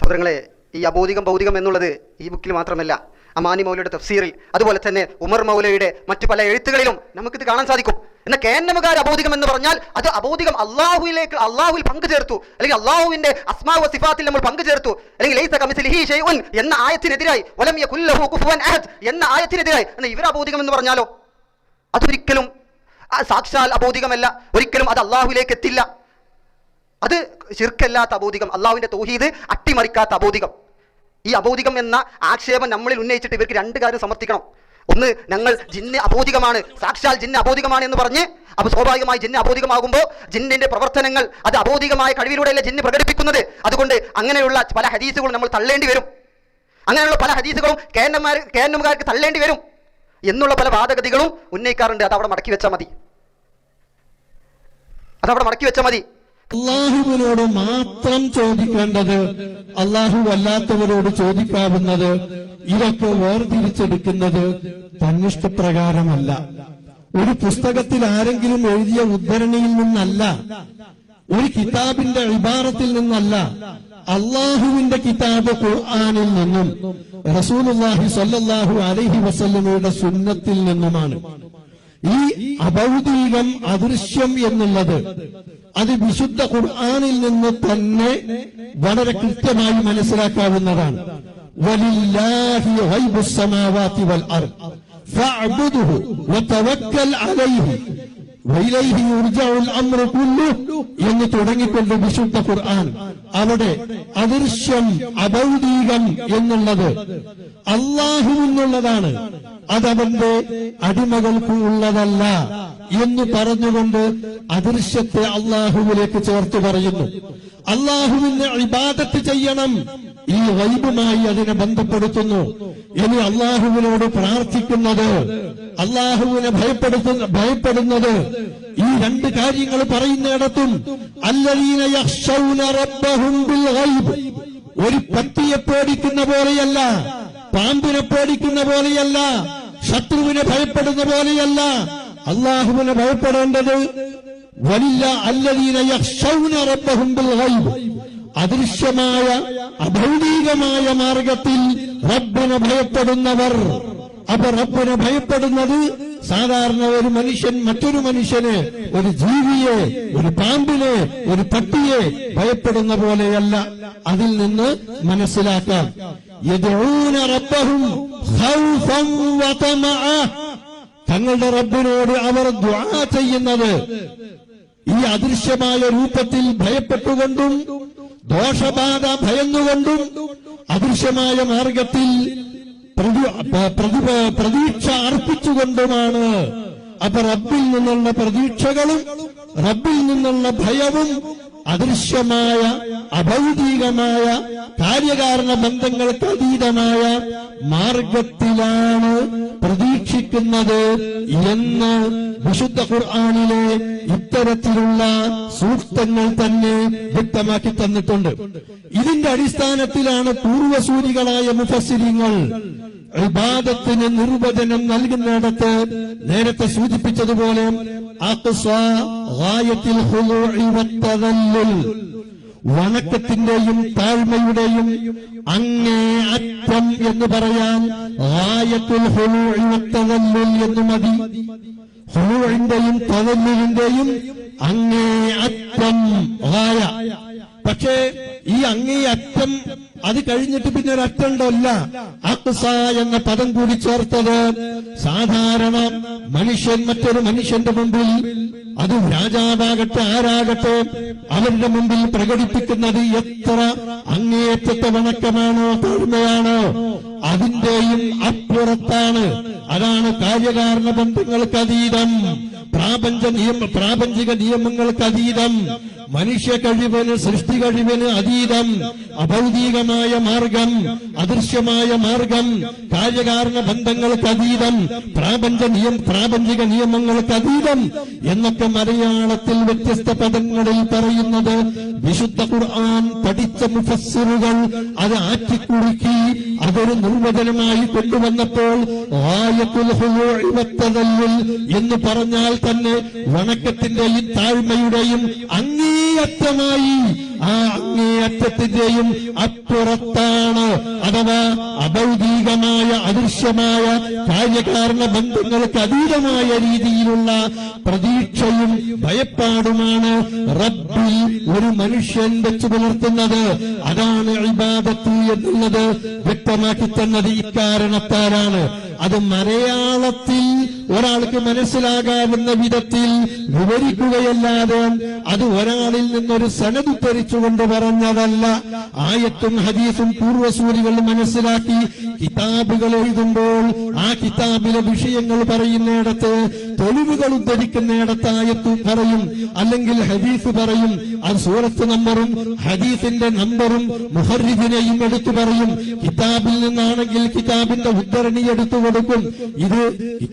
സഹോദരങ്ങളെ ഈ അബോധികം ഭൗതികം എന്നുള്ളത് ഈ ബുക്കിൽ മാത്രമല്ല അമാനി മൗലയുടെ തഫ്സീറിൽ അതുപോലെ തന്നെ ഉമർ മൗലയുടെ മറ്റു പല എഴുത്തുകളിലും നമുക്കിത് കാണാൻ സാധിക്കും. എന്നാൽ കേന്നമുകാർ അബോധികം എന്ന് പറഞ്ഞാൽ അത് അബോധികം അള്ളാഹുവിലേക്ക് അള്ളാഹുവിൽ പങ്കു ചേർത്തു അല്ലെങ്കിൽ അള്ളാഹുവിന്റെ അസ്മാവ് സിഫാത്തിൽ നമ്മൾ പങ്കു ചേർത്തു അല്ലെങ്കിൽ എന്ന ആയത്തിനെതിരായി എന്ന ആയത്തിനെതിരായി എന്നാൽ ഇവർ അബോധികം എന്ന് പറഞ്ഞാലോ? അതൊരിക്കലും സാക്ഷാൽ അബോധികമല്ല ഒരിക്കലും അത് അള്ളാഹുവിലേക്ക് എത്തില്ല. അത് ശിർക്കല്ലാത്ത അബോധികം അള്ളാഹുവിന്റെ തൗഹീദ് അട്ടിമറിക്കാത്ത അബോധികം. ഈ അബോധികം എന്ന ആക്ഷേപം നമ്മളിൽ ഉന്നയിച്ചിട്ട് ഇവർക്ക് രണ്ട് കാര്യം സമർത്ഥിക്കണം. ഒന്ന് ഞങ്ങൾ ജിന്ന് അബോധികമാണ് സാക്ഷാൽ ജിന്ന് അബോധികമാണ് എന്ന് പറഞ്ഞ് അപ്പോൾ സ്വാഭാവികമായി ജിന്ന് അബോധികമാകുമ്പോൾ ജിന്നിന്റെ പ്രവർത്തനങ്ങൾ അത് അബോധികമായ കഴിവിലൂടെയല്ല ജിന്ന് പ്രകടിപ്പിക്കുന്നത്. അതുകൊണ്ട് അങ്ങനെയുള്ള പല ഹദീസുകളും നമ്മൾ തള്ളേണ്ടി വരും. അങ്ങനെയുള്ള പല ഹദീസുകളും കേന്ദ്രമാർ കേന്നമുകാർക്ക് തള്ളേണ്ടി വരും എന്നുള്ള പല വാദഗതികളും ഉന്നയിക്കാറുണ്ട്. അത് മടക്കി വെച്ചാൽ മതി. അതവിടെ മടക്കി വെച്ചാൽ മതി. അള്ളാഹുവിനോട് മാത്രം ചോദിക്കേണ്ടത് അള്ളാഹു അല്ലാത്തവരോട് ചോദിക്കാവുന്നത് ഇതൊക്കെ വേർതിരിച്ചെടുക്കുന്നത് തന്നിഷ്ടപ്രകാരമല്ല. ഒരു പുസ്തകത്തിൽ ആരെങ്കിലും എഴുതിയ ഉദ്ധരണിയിൽ നിന്നല്ല ഒരു കിതാബിന്റെ ഇബാറത്തിൽ നിന്നല്ല അള്ളാഹുവിന്റെ കിതാബ് ഖുർആാനിൽ നിന്നും റസൂലുള്ളാഹി സ്വല്ലല്ലാഹു അലൈഹി വസല്ലമയുടെ സുന്നത്തിൽ നിന്നുമാണ്. ഈ അഭൗതികം അദൃശ്യം എന്നുള്ളത് അത് വിശുദ്ധ ഖുർആാനിൽ നിന്ന് തന്നെ വളരെ കൃത്യമായി മനസ്സിലാക്കാവുന്നതാണ്. എന്ന് തുടങ്ങിക്കൊണ്ട് വിശുദ്ധ ഖുർആൻ അവിടെ അദൃശ്യം അഭൗതികം എന്നുള്ളത് അള്ളാഹുവിനുള്ളതാണ് അതവന്റെ അടിമകൾക്ക് ഉള്ളതല്ല എന്ന് പറഞ്ഞുകൊണ്ട് അദൃശ്യത്തെ അള്ളാഹുവിലേക്ക് ചേർത്ത് പറയുന്നു. അള്ളാഹുവിന്റെ ഇബാദത്ത് ചെയ്യണം. ഈ വൈബുമായി അതിനെ ബന്ധപ്പെടുത്തുന്നു. ഇനി അള്ളാഹുവിനോട് പ്രാർത്ഥിക്കുന്നത് അള്ളാഹുവിനെ ഭയപ്പെടുത്തുന്ന ഭയപ്പെടുന്നത് ഈ രണ്ട് കാര്യങ്ങൾ പറയുന്നിടത്തും ഗൈബ്. ഒരു പട്ടിയെ പേടിക്കുന്ന പോലെയല്ല പാമ്പിനെ പേടിക്കുന്ന പോലെയല്ല ശത്രുവിനെ ഭയപ്പെടുന്ന പോലെയല്ല. അള്ളാഹുവിനെ ഭയപ്പെടേണ്ടത് വലിയ അല്ലദീന അദൃശ്യമായ അഭൗതികമായ മാർഗത്തിൽ റബ്ബിനെ ഭയപ്പെടുന്നവർ. അപ്പൊ റബ്ബിനെ ഭയപ്പെടുന്നത് സാധാരണ ഒരു മനുഷ്യൻ മറ്റൊരു മനുഷ്യന് ഒരു ജീവിയെ ഒരു പാമ്പിനെ ഒരു പട്ടിയെ ഭയപ്പെടുന്ന പോലെയല്ല. അതിൽ നിന്ന് മനസ്സിലാക്കാം. തങ്ങളുടെ റബ്ബിനോട് അവർ ദുആ ചെയ്യുന്നത്. ഈ അദൃശ്യമായ രൂപത്തിൽ ഭയപ്പെട്ടുകൊണ്ടും ദോഷബാധ ഭയന്നുകൊണ്ടും അദൃശ്യമായ മാർഗത്തിൽ പ്രതീക്ഷ അർപ്പിച്ചുകൊണ്ടുമാണ്. അപ്പൊ റബ്ബിൽ നിന്നുള്ള പ്രതീക്ഷകളും റബ്ബിൽ നിന്നുള്ള ഭയവും അദൃശ്യമായ അഭൗതികമായ കാര്യകാരണ ബന്ധങ്ങൾക്ക് അതീതമായ മാർഗത്തിലാണ് പ്രതീക്ഷിക്കുന്നത് എന്ന് വിശുദ്ധ ഖുർആാനിലെ ഇത്തരത്തിലുള്ള സൂക്തങ്ങൾ തന്നെ വ്യക്തമാക്കി തന്നിട്ടുണ്ട്. ഇതിന്റെ അടിസ്ഥാനത്തിലാണ് പൂർവസൂരികളായ മുഫസ്സിരിങ്ങൾ ഇബാദത്തിന് നിർവചനം നൽകുന്നിടത്ത് നേരത്തെ സൂചിപ്പിച്ചതുപോലെ വണക്കത്തിന്റെയും താഴ്മയുടെയും അങ്ങേ അറ്റം എന്ന് പറയാൻ ആയത്തിൽ ഖുളൂഇ വത്തദല്ലുൽ എന്ന് മതി. ഹുളുവിന്റെയും തവല്ലിന്റെയും അങ്ങേ അറ്റം ആയ. പക്ഷേ ഈ അങ്ങേ അറ്റം അത് കഴിഞ്ഞിട്ട് പിന്നെ ഒരു അറ്റണ്ടല്ല അക്സ എന്ന പദം കൂടി ചേർത്തത് സാധാരണ മനുഷ്യൻ മറ്റൊരു മനുഷ്യന്റെ മുമ്പിൽ അത് രാജാവാകട്ടെ ആരാകട്ടെ അവരുടെ മുമ്പിൽ പ്രകടിപ്പിക്കുന്നത് എത്ര അങ്ങേയറ്റത്തെ വണക്കമാണോ താഴ്മയാണോ? അതിന്റെയും അപ്പുറത്താണ്. അതാണ് കാര്യകാരണ ബന്ധങ്ങൾക്ക് അതീതം. പ്രാപഞ്ച നിയമ പ്രാപഞ്ചിക നിയമങ്ങൾക്ക് അതീതം. മനുഷ്യ കഴിവിന് സൃഷ്ടി കഴിവിന് അതീതം. അഭൗതികമായ മാർഗം അദൃശ്യമായ മാർഗം കാര്യകാരണ ബന്ധങ്ങൾക്ക് അതീതം. പ്രാപഞ്ച നിയം പ്രാപഞ്ചിക നിയമങ്ങൾക്ക് അതീതം എന്നൊക്കെ മലയാളത്തിൽ വ്യത്യസ്ത പദങ്ങളിൽ പറയുന്നത് വിശുദ്ധ ഖുർആൻ പഠിച്ച മുഫസ്സിറുകൾ അത് ആറ്റിക്കുറുക്കി അതൊരു നിർവചനമായി കൊണ്ടുവന്നപ്പോൾ എന്ന് പറഞ്ഞാൽ തന്നെ വണക്കത്തിന്റെയും താഴ്മയുടെയും അങ്ങേയറ്റമായി ആ അങ്ങേയറ്റത്തിന്റെയും അപ്പുറത്താണ് അഥവാ അഭൗതികമായ അദൃശ്യമായ കാര്യകാരണ ബന്ധങ്ങൾക്ക് അതീതമായ രീതിയിലുള്ള പ്രതീക്ഷയും ഭയപ്പാടുമാണ് റബ്ബി ഒരു മനുഷ്യൻ വെച്ച് പുലർത്തുന്നത്. അതാണ് ഇബാദത്ത് എന്നുള്ളത് വ്യക്തമാക്കി തന്നത് ഇക്കാരണത്താലാണ്. അത് മലയാളത്തിൽ ഒരാൾക്ക് മനസ്സിലാകാവുന്ന വിധത്തിൽ വിവരിക്കുകയല്ലാതെ അത് ഒരാളിൽ നിന്നൊരു സനതു ഉദ്ധരിച്ചുകൊണ്ട് പറഞ്ഞതല്ല. ആയത്തും ഹദീസും പൂർവസൂരികൾ മനസ്സിലാക്കി കിതാബുകൾ എഴുതുമ്പോൾ ആ കിതാബിലെ വിഷയങ്ങൾ പറയുന്നിടത്ത് തെളിവുകൾ ഉദ്ധരിക്കുന്നിടത്ത് ആയത്ത് പറയും അല്ലെങ്കിൽ ഹദീസ് പറയും അത് സൂറത്ത് നമ്പറും ഹദീസിന്റെ നമ്പറും മുഹറിദിനെയും എടുത്തു പറയും. കിതാബിൽ നിന്നാണെങ്കിൽ കിതാബിന്റെ ഉദ്ധരണി എടുത്തു കൊടുക്കും. ഇത്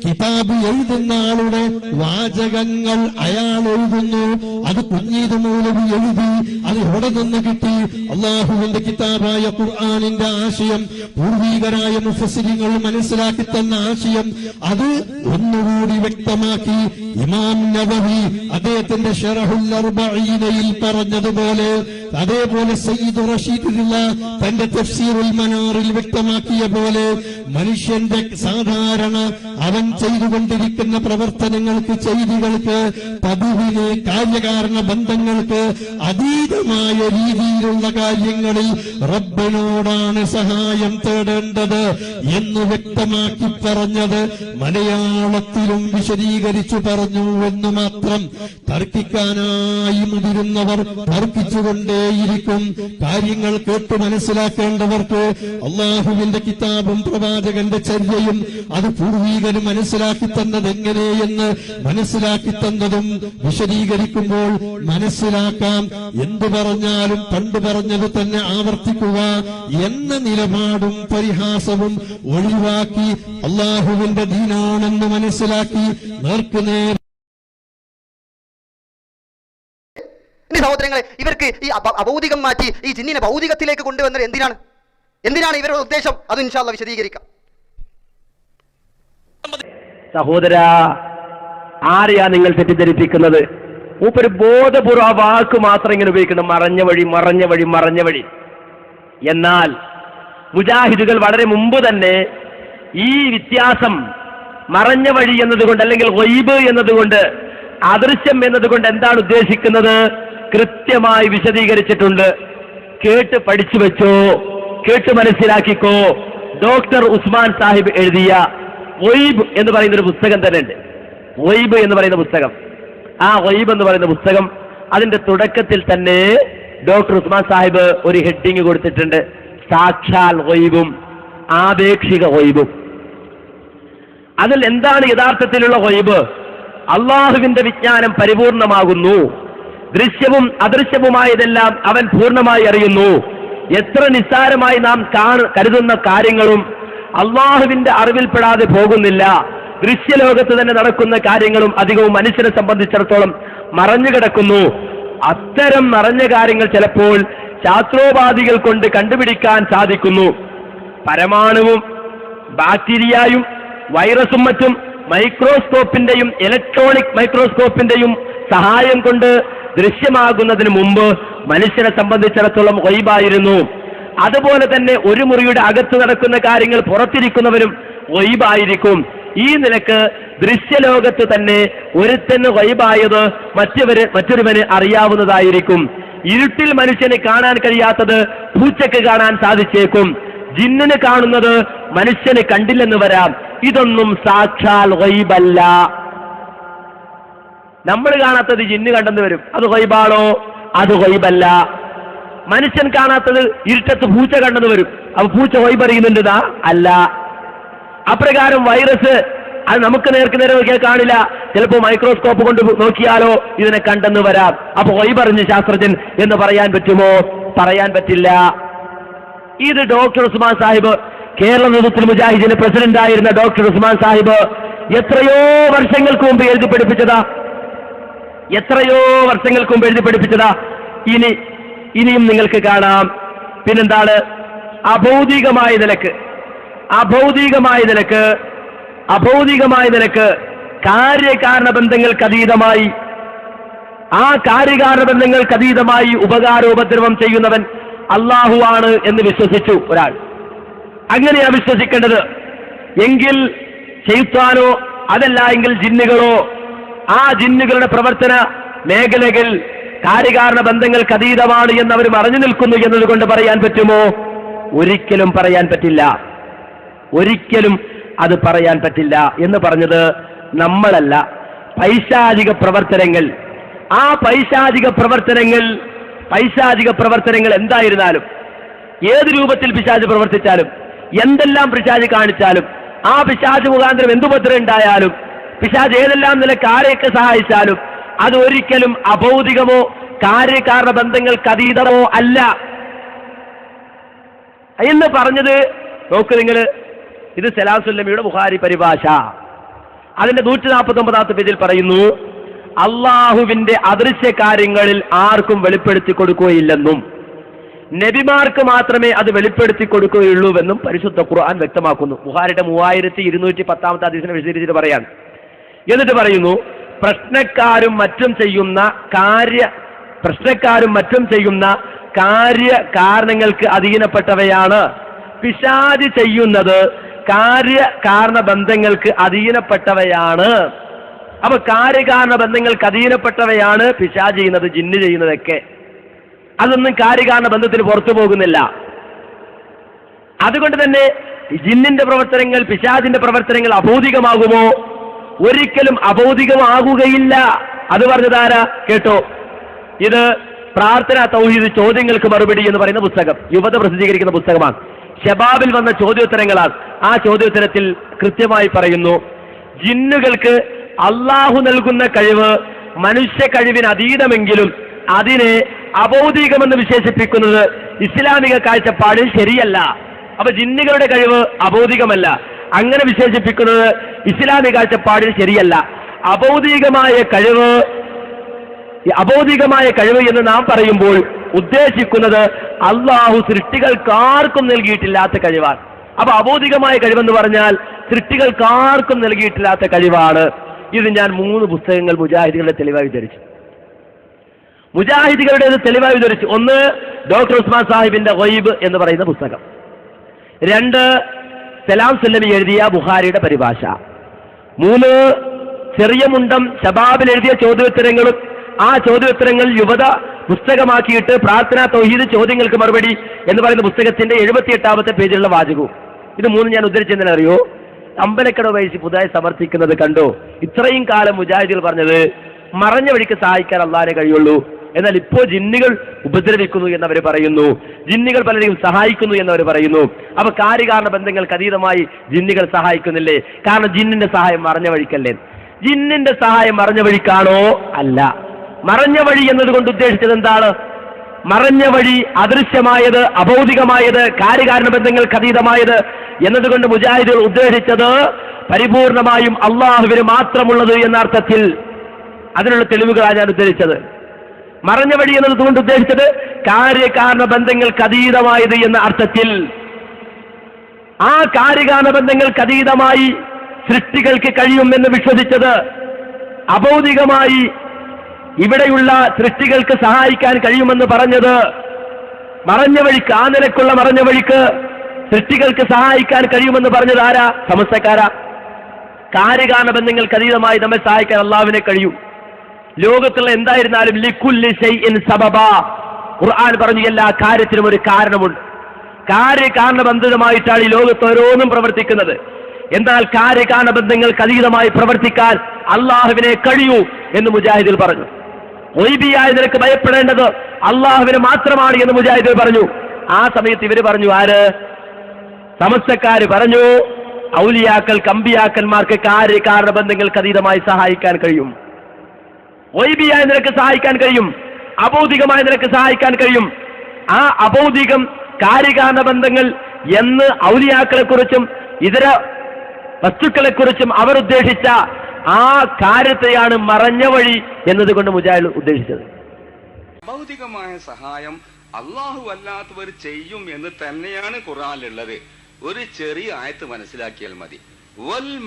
കിതാബ് എഴുതുന്ന ആളുടെ വാചകങ്ങൾ അയാൾ എഴുതുന്നു. അത് കുഞ്ഞീത് മൂലവി എഴുതി അത് എവിടെ നിന്ന് കിട്ടി? അള്ളാഹുവിന്റെ കിതാബായ ഖുർആാനിന്റെ ആശയം പൂർവീകരായ മുഫസിലിങ്ങൾ മനസ്സിലാക്കി തന്ന ആശയം അത് ഒന്നുകൂടി വ്യക്തമാക്കി ഇമാം നബവി അദ്ദേഹത്തിന്റെ ഷറഹുൽ അർബഈനയിൽ പറഞ്ഞതുപോലെ അതേപോലെ സയ്യിദ് റഷീദുള്ള തന്റെ തഫ്സീറുൽ മനാറിൽ വ്യക്തമാക്കിയ പോലെ മനുഷ്യന്റെ സാധാരണ അവൻ ചെയ്തുകൊണ്ടിരിക്കുന്ന പ്രവർത്തനങ്ങൾക്ക് ചെയ്തികൾക്ക് പതിവിന് കാര്യകാരണ ബന്ധങ്ങൾക്ക് അതീതമായ രീതിയിലുള്ള കാര്യങ്ങളിൽ റബ്ബിനോടാണ് സഹായം തേടേണ്ടത് എന്ന് വ്യക്തമാക്കി പറഞ്ഞത് മലയാളത്തിലും വിശദീകരിച്ചു പറഞ്ഞു എന്ന് മാത്രം തർക്കിക്കാനായി മുതിരുന്നവർ തർക്കിച്ചുകൊണ്ടേയിരിക്കും. കാര്യങ്ങൾ കേട്ട് മനസ്സിലാക്കേണ്ടവർക്ക് അള്ളാഹുവിന്റെ കിതാബും പ്രവാചകന്റെ ചര്യയും അത് പൂർവീകരും മനസ്സിലാക്കി തന്നത് എങ്ങനെയെന്ന് മനസ്സിലാക്കി തന്നതും വിശദീകരിക്കുമ്പോൾ മനസ്സിലാക്കാം. എന്തു പറഞ്ഞാലും പണ്ട് പറഞ്ഞത് തന്നെ ആവർത്തിക്കുക എന്ന നിലപാടും പരിഹാസവും ഒഴിവാക്കി അള്ളാഹുവിന്റെ ദീനാണെന്ന് മനസ്സിലാക്കി നേർക്കുനേർ സഹോദരങ്ങളെ ഇവർക്ക് ഈ അഭ- അഭൗതികം മാറ്റി ഈ ജിന്നിനെ ഭൗതികത്തിലേക്ക് കൊണ്ടുവന്നത് എന്തിനാണ്? എന്തിനാണ് ഇവരുടെ ഉദ്ദേശം? അത് ഇൻഷാല്ല വിശദീകരിക്കാം. സഹോദര ആരെയാ നിങ്ങൾ തെറ്റിദ്ധരിപ്പിക്കുന്നത്? മൂപ്പര് ബോധപൂർവം ആ വാക്ക് മാത്രം ഇങ്ങനെ ഉപയോഗിക്കണം മറഞ്ഞ വഴി മറഞ്ഞ വഴി മറഞ്ഞ വഴി. എന്നാൽ മുജാഹിദുകൾ വളരെ മുമ്പ് തന്നെ ഈ വ്യത്യാസം മറഞ്ഞ വഴി എന്നതുകൊണ്ട് അല്ലെങ്കിൽ വൈബ് എന്നതുകൊണ്ട് അദൃശ്യം എന്നതുകൊണ്ട് എന്താണ് ഉദ്ദേശിക്കുന്നത്? കൃത്യമായി വിശദീകരിച്ചിട്ടുണ്ട്. കേട്ട് പഠിച്ചു വെച്ചോ കേട്ട് മനസ്സിലാക്കിക്കോ. ഡോക്ടർ ഉസ്മാൻ സാഹിബ് എഴുതിയ ഒയ്ബ് എന്ന് പറയുന്ന ഒരു പുസ്തകം തന്നെ ഉണ്ട് ഒയ്ബ് എന്ന് പറയുന്ന പുസ്തകം. ആ ഒയ്ബ് എന്ന് പറയുന്ന പുസ്തകം അതിന്റെ തുടക്കത്തിൽ തന്നെ ഡോക്ടർ ഉസ്മാൻ സാഹിബ് ഒരു ഹെഡിങ് കൊടുത്തിട്ടുണ്ട്. സാക്ഷാൽ ഒയ്ബും ആപേക്ഷിക ഒയ്ബും അതിൽ എന്താണ് യഥാർത്ഥത്തിലുള്ള ഒയ്ബ് അള്ളാഹുവിന്റെ വിജ്ഞാനം പരിപൂർണമാകുന്നു. ദൃശ്യവും അദൃശ്യവുമായതെല്ലാം അവൻ പൂർണമായി അറിയുന്നു. എത്ര നിസ്സാരമായി നാം കരുതുന്ന കാര്യങ്ങളും അള്ളാഹുവിന്റെ അറിവിൽപ്പെടാതെ പോകുന്നില്ല. ദൃശ്യലോകത്ത് തന്നെ നടക്കുന്ന കാര്യങ്ങളും അധികവും മനുഷ്യനെ സംബന്ധിച്ചിടത്തോളം മറഞ്ഞു കിടക്കുന്നു. അത്തരം മറഞ്ഞ കാര്യങ്ങൾ ചിലപ്പോൾ ശാസ്ത്രോപാധികൾ കൊണ്ട് കണ്ടുപിടിക്കാൻ സാധിക്കുന്നു. പരമാണുവും ബാക്ടീരിയയും വൈറസും മറ്റും മൈക്രോസ്കോപ്പിന്റെയും ഇലക്ട്രോണിക് മൈക്രോസ്കോപ്പിന്റെയും സഹായം കൊണ്ട് ദൃശ്യമാകുന്നതിന് മുമ്പ് മനുഷ്യനെ സംബന്ധിച്ചിടത്തോളം ഒയ്ബായിരുന്നു അതുപോലെ തന്നെ ഒരു മുറിയുടെ അകത്ത് നടക്കുന്ന കാര്യങ്ങൾ പുറത്തിരിക്കുന്നവരും വൈബായിരിക്കും. ഈ നിലയ്ക്ക് ദൃശ്യലോകത്ത് തന്നെ ഒരുത്തന് വൈബായത് മറ്റവര് മറ്റൊരുവന് അറിയാവുന്നതായിരിക്കും. ഇരുട്ടിൽ മനുഷ്യന് കാണാൻ കഴിയാത്തത് പൂച്ചക്ക് കാണാൻ സാധിച്ചേക്കും. ജിന്നിന് കാണുന്നത് മനുഷ്യന് കണ്ടില്ലെന്ന് വരാം. ഇതൊന്നും സാക്ഷാൽ വൈബല്ല. നമ്മൾ കാണാത്തത് ജിന്ന് കണ്ടെന്ന് വരും. അത് വൈബാണോ? അത് വൈബല്ല. മനുഷ്യൻ കാണാത്തത് ഇരുട്ടത്ത് പൂച്ച കണ്ടെന്ന് വരും. അപ്പൊ പൂച്ച വൈബറിയുന്നുണ്ടാ അല്ല. അപ്രകാരം വൈറസ് അത് നമുക്ക് നേർക്ക് നേരെ നോക്കിയാൽ കാണില്ല. ചിലപ്പോൾ മൈക്രോസ്കോപ്പ് കൊണ്ട് നോക്കിയാലോ ഇതിനെ കണ്ടെന്ന് വരാം. അപ്പൊ പറഞ്ഞു ശാസ്ത്രജ്ഞൻ എന്ന് പറയാൻ പറ്റുമോ? പറയാൻ പറ്റില്ല. ഇത് ഡോക്ടർ ഉസ്മാൻ സാഹിബ് കേരള നേതൃത്വ മുജാഹിദിന്റെ പ്രസിഡന്റ് ആയിരുന്ന ഡോക്ടർ ഉസ്മാൻ സാഹിബ് എത്രയോ വർഷങ്ങൾക്ക് മുമ്പ് എഴുതി പഠിപ്പിച്ചതാ. എത്രയോ വർഷങ്ങൾക്ക് മുമ്പ് എഴുതി പഠിപ്പിച്ചതാ. ഇനി ഇനിയും നിങ്ങൾക്ക് കാണാം. പിന്നെന്താണ്? അഭൗതികമായ നിലയ്ക്ക്. അഭൗതികമായ നിലയ്ക്ക്. അഭൗതികമായ നിലയ്ക്ക്. കാര്യകാരണ ബന്ധങ്ങൾക്ക് അതീതമായി ആ കാര്യകാരണ ബന്ധങ്ങൾക്ക് അതീതമായി ഉപകാരോപദ്രവം ചെയ്യുന്നവൻ അള്ളാഹു ആണ് എന്ന് വിശ്വസിച്ചു ഒരാൾ. അങ്ങനെയാണ് വിശ്വസിക്കേണ്ടത്. എങ്കിൽ ചെയ്ത്താനോ അതല്ല എങ്കിൽ ജിന്നുകളോ ആ ജിന്നുകളുടെ പ്രവർത്തന മേഖലകൾ കാര്യകാരണ ബന്ധങ്ങൾക്ക് അതീതമാണ് എന്ന് അവർ മറഞ്ഞു നിൽക്കുന്നു എന്നതുകൊണ്ട് പറയാൻ പറ്റുമോ? ഒരിക്കലും പറയാൻ പറ്റില്ല. ഒരിക്കലും അത് പറയാൻ പറ്റില്ല എന്ന് പറഞ്ഞത് നമ്മളല്ല. പൈശാചിക പ്രവർത്തനങ്ങൾ. ആ പൈശാചിക പ്രവർത്തനങ്ങൾ പൈശാചിക പ്രവർത്തനങ്ങൾ എന്തായിരുന്നാലും ഏത് രൂപത്തിൽ പിശാജ് പ്രവർത്തിച്ചാലും എന്തെല്ലാം പിശാജ് കാണിച്ചാലും ആ പിശാജ് മുഖാന്തരം എന്തുപത്രം ഉണ്ടായാലും പിശാജ് ഏതെല്ലാം നിലയ്ക്ക് ആരെയൊക്കെ സഹായിച്ചാലും അത് ഒരിക്കലും അഭൗതികമോ കാര്യകാരണ ബന്ധങ്ങൾക്ക് അതീതമോ അല്ല. എന്ന് പറഞ്ഞത് നോക്ക് നിങ്ങൾ ഇത് സലാസുല്ലമിയുടെ ബുഹാരി പരിഭാഷ. അതിന്റെ നൂറ്റി നാൽപ്പത്തി ഒമ്പതാമത്തെ പേജിൽ പറയുന്നു അള്ളാഹുവിന്റെ അദൃശ്യ കാര്യങ്ങളിൽ ആർക്കും വെളിപ്പെടുത്തി കൊടുക്കുകയില്ലെന്നും നബിമാർക്ക് മാത്രമേ അത് വെളിപ്പെടുത്തി കൊടുക്കുകയുള്ളൂവെന്നും പരിശുദ്ധ ഖുർആൻ വ്യക്തമാക്കുന്നു. ബുഹാരിയുടെ മൂവായിരത്തി ഇരുന്നൂറ്റി പത്താമത്തെ അധീശനെ വിശദീകരിച്ചിട്ട് പറയാൻ എന്നിട്ട് പറയുന്നു പ്രശ്നക്കാരും മറ്റും ചെയ്യുന്ന കാര്യ പ്രശ്നക്കാരും മറ്റും ചെയ്യുന്ന കാര്യ കാരണങ്ങൾക്ക് അധീനപ്പെട്ടവയാണ്. പിശാജ് ചെയ്യുന്നത് കാര്യ കാരണ ബന്ധങ്ങൾക്ക് അധീനപ്പെട്ടവയാണ്. അപ്പൊ കാര്യകാരണ ബന്ധങ്ങൾക്ക് അധീനപ്പെട്ടവയാണ് പിശാജ് ചെയ്യുന്നത് ജിന്ന് ചെയ്യുന്നതൊക്കെ. അതൊന്നും കാര്യകാരണ ബന്ധത്തിന് പുറത്തു പോകുന്നില്ല. അതുകൊണ്ട് തന്നെ ജിന്നിന്റെ പ്രവർത്തനങ്ങൾ പിശാദിന്റെ പ്രവർത്തനങ്ങൾ അഭൗതികമാകുമോ? ഒരിക്കലും അഭൗതികമാകുകയില്ല അത് പറഞ്ഞതാരാ? കേട്ടോ. ഇത് പ്രാർത്ഥന തൗഹീദ് ചോദ്യങ്ങൾക്ക് മറുപടി എന്ന് പറയുന്ന പുസ്തകം. യുവത പ്രസിദ്ധീകരിക്കുന്ന പുസ്തകമാണ്. ഷബാബിൽ വന്ന ചോദ്യോത്തരങ്ങളാണ്. ആ ചോദ്യോത്തരത്തിൽ കൃത്യമായി പറയുന്നു ജിന്നുകൾക്ക് അള്ളാഹു നൽകുന്ന കഴിവ് മനുഷ്യ കഴിവിന് അതീതമെങ്കിലും അതിനെ അബൗദികമെന്ന് വിശേഷിപ്പിക്കുന്നത് ഇസ്ലാമിക കാഴ്ചപ്പാടിൽ ശരിയല്ല. അപ്പൊ ജിന്നുകളുടെ കഴിവ് അബൗദികമല്ല അങ്ങനെ വിശേഷിപ്പിക്കുന്നത് ഇസ്ലാമിക കാഴ്ചപ്പാടിൽ ശരിയല്ല. അബൗദികമായ കഴിവ് ഈ അബൗദികമായ കഴിവ് എന്ന് നാം പറയുമ്പോൾ ഉദ്ദേശിക്കുന്നത് അള്ളാഹു സൃഷ്ടികൾക്കാർക്കും നൽകിയിട്ടില്ലാത്ത കഴിവാണ്. അപ്പൊ അബൗദികമായ കഴിവെന്ന് പറഞ്ഞാൽ സൃഷ്ടികൾക്കാർക്കും നൽകിയിട്ടില്ലാത്ത കഴിവാണ്. ഇത് ഞാൻ മൂന്ന് പുസ്തകങ്ങൾ മുജാഹിദികളുടെ തെളിവായി ധരിച്ചു മുജാഹിദികളുടെ തെളിവായി ധരിച്ചു ഒന്ന് ഡോക്ടർ ഉസ്മാൻ സാഹിബിന്റെ വൈബ് എന്ന് പറയുന്ന പുസ്തകം. രണ്ട് സലാം സല്ലമി എഴുതിയ ബുഹാരിയുടെ പരിഭാഷ. മൂന്ന് ചെറിയ മുണ്ടം ഷബാബിൽ എഴുതിയ ചോദ്യോത്തരങ്ങളും ആ ചോദ്യോത്തരങ്ങൾ യുവത പുസ്തകമാക്കിയിട്ട് പ്രാർത്ഥന തൗഹീദ് ചോദ്യങ്ങൾക്ക് മറുപടി എന്ന് പറയുന്ന പുസ്തകത്തിന്റെ എഴുപത്തിയെട്ടാമത്തെ പേജിലുള്ള വാചകവും ഇത് മൂന്ന് ഞാൻ ഉദ്ധരിച്ചെന്തിനാ അറിയോ? അമ്പലക്കട വയസ്സിൽ പുതുതായി സമർത്ഥിക്കുന്നത് കണ്ടോ? ഇത്രയും കാലം മുജാഹിദികൾ പറഞ്ഞത് മറഞ്ഞ വഴിക്ക് സഹായിക്കാൻ അള്ളാരെ കഴിയുള്ളൂ. എന്നാൽ ഇപ്പോൾ ജിന്നുകൾ ഉപദ്രവിക്കുന്നു എന്നവർ പറയുന്നു. ജിന്നുകൾ പലരെയും സഹായിക്കുന്നു എന്നവർ പറയുന്നു. അപ്പൊ കാര്യകാരണ ബന്ധങ്ങൾക്ക് അതീതമായി ജിന്നുകൾ സഹായിക്കുന്നില്ലേ? കാരണം ജിന്നിന്റെ സഹായം മറഞ്ഞ വഴിക്കല്ലേ? ജിന്നിന്റെ സഹായം മറഞ്ഞ വഴിക്കാണോ? അല്ല. മറഞ്ഞ വഴി എന്നതുകൊണ്ട് ഉദ്ദേശിച്ചത് എന്താണ്? മറഞ്ഞ വഴി അദൃശ്യമായത് അഭൗതികമായത് കാര്യകാരണ ബന്ധങ്ങൾക്ക് അതീതമായത് എന്നതുകൊണ്ട് മുജാഹിദുകൾ ഉദ്ദേശിച്ചത് പരിപൂർണമായും അള്ളാഹുവിന് മാത്രമുള്ളത് എന്ന അർത്ഥത്തിൽ. അതിനുള്ള തെളിവുകളാണ് ഞാൻ ഉദ്ധരിച്ചത് മറഞ്ഞ വഴി എന്നതുകൊണ്ട് ഉദ്ദേശിച്ചത് കാര്യകാരണ ബന്ധങ്ങൾക്ക് അതീതമായത് എന്ന അർത്ഥത്തിൽ. ആ കാര്യകാരണ ബന്ധങ്ങൾക്ക് അതീതമായി സൃഷ്ടികൾക്ക് കഴിയുമെന്ന് വിശ്വസിച്ചത് അബൗദികമായി ഇവിടെയുള്ള സൃഷ്ടികൾക്ക് സഹായിക്കാൻ കഴിയുമെന്ന് പറഞ്ഞത് മറഞ്ഞ വഴിക്ക് ആ നിലക്കുള്ള മറഞ്ഞ വഴിക്ക് സൃഷ്ടികൾക്ക് സഹായിക്കാൻ കഴിയുമെന്ന് പറഞ്ഞത് ആരാ? സമസ്തക്കാരാ. കാര്യകാരണ ബന്ധങ്ങൾക്ക് അതീതമായി നമ്മെ സഹായിക്കാൻ അള്ളാവിനെ കഴിയും. ലോകത്തുള്ള എന്തായിരുന്നാലും ലിക്കുല്ലി സബബ. ഖുർആൻ പറഞ്ഞു എല്ലാ കാര്യത്തിനും ഒരു കാരണമുണ്ട്. കാര്യകാരണബന്ധിതമായിട്ടാണ് ഈ ലോകത്ത് ഓരോന്നും പ്രവർത്തിക്കുന്നത്. എന്നാൽ കാര്യകാരണബന്ധങ്ങൾക്ക് അതീതമായി പ്രവർത്തിക്കാൻ അള്ളാഹുവിനെ കഴിയൂ എന്ന് മുജാഹിദിൽ പറഞ്ഞു. ഒയ്ബിയായ നിനക്ക് ഭയപ്പെടേണ്ടത് അള്ളാഹുവിന് മാത്രമാണ് എന്ന് മുജാഹിദിൽ പറഞ്ഞു. ആ സമയത്ത് ഇവർ പറഞ്ഞു ആര്? സമസ്തക്കാര് പറഞ്ഞു ഔലിയാക്കൾ കമ്പിയാക്കന്മാർക്ക് കാര്യകാരണബന്ധങ്ങൾക്ക് അതീതമായി സഹായിക്കാൻ കഴിയും. ഒയ്ബിയായ നിനക്ക് സഹായിക്കാൻ കഴിയും. അബൗദികമായ നിനക്ക് സഹായിക്കാൻ കഴിയും. ആ അബൗദികം കാര്യകാരണ ബന്ധങ്ങൾ എന്ന് ഔലിയാക്കളെ കുറിച്ചും ഇതര വസ്തുക്കളെ കുറിച്ചും അവർ ഉദ്ദേശിച്ച ആ കാര്യത്തെയാണ് മറഞ്ഞ വഴി എന്നതുകൊണ്ട് മുജാഹിദ് ഉദ്ദേശിച്ചത്. ഭൗതികമായ സഹായം അള്ളാഹു അല്ലാത്തവർ ചെയ്യും എന്ന് തന്നെയാണ് ഖുറാനിലുള്ളത് ഒരു ചെറിയ ആയത്ത് മനസ്സിലാക്കിയാൽ മതി. വൽ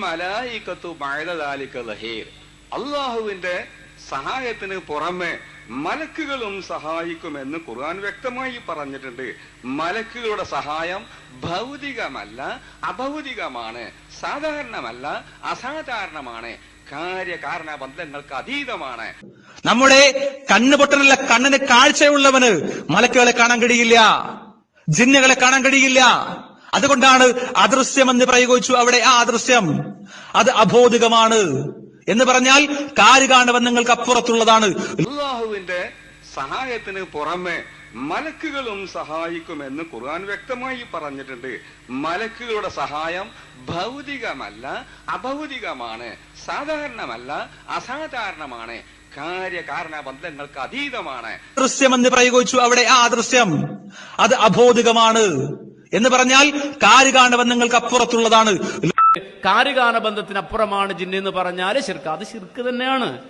അള്ളാഹുവിന്റെ സഹായത്തിന് പുറമെ മലക്കുകളും സഹായിക്കുമെന്ന് ഖുർആൻ വ്യക്തമായി പറഞ്ഞിട്ടുണ്ട്. മലക്കുകളുടെ സഹായം ഭൗതികമല്ല അഭൗതികമാണ് സാധാരണമല്ല അസാധാരണമാണ് കാര്യകാരണ ബന്ധങ്ങൾക്ക് അതീതമാണ്. നമ്മുടെ കണ്ണു പൊട്ടനുള്ള കണ്ണിന് കാഴ്ചയുള്ളവന് മലക്കുകളെ കാണാൻ കഴിയില്ല ജിന്നുകളെ കാണാൻ കഴിയില്ല. അതുകൊണ്ടാണ് അദൃശ്യം എന്ന് പ്രയോഗിച്ചു അവിടെ ആ അദൃശ്യം. അത് അബോധികമാണ് എന്ന് പറഞ്ഞാൽ കാരുകാണവൻ നിങ്ങൾക്ക് അപ്പുറത്തുള്ളതാണ്. അള്ളാഹുവിന്റെ സഹായത്തിന് പുറമെ മലക്കുകളും സഹായിക്കുമെന്ന് ഖുർആൻ വ്യക്തമായി പറഞ്ഞിട്ടുണ്ട്. മലക്കുകളുടെ സഹായം ഭൗതികമല്ല അഭൗതികമാണ് സാധാരണമല്ല അസാധാരണമാണ് കാര്യകാരണ ബന്ധങ്ങൾക്ക് അതീതമാണ്. ദൃശ്യമെന്ന് പ്രയോഗിച്ചു അവിടെ ആ ദൃശ്യം. അത് അഭൗതികമാണ് എന്ന് പറഞ്ഞാൽ കാര്യകാണ നിങ്ങൾക്ക് അപ്പുറത്തുള്ളതാണ്. കാര്യകാല ബന്ധത്തിനപ്പുറമാണ് ജിന്ന് പറഞ്ഞാൽ ശിർക്ക്. അത് ശിർക്ക് തന്നെയാണ്.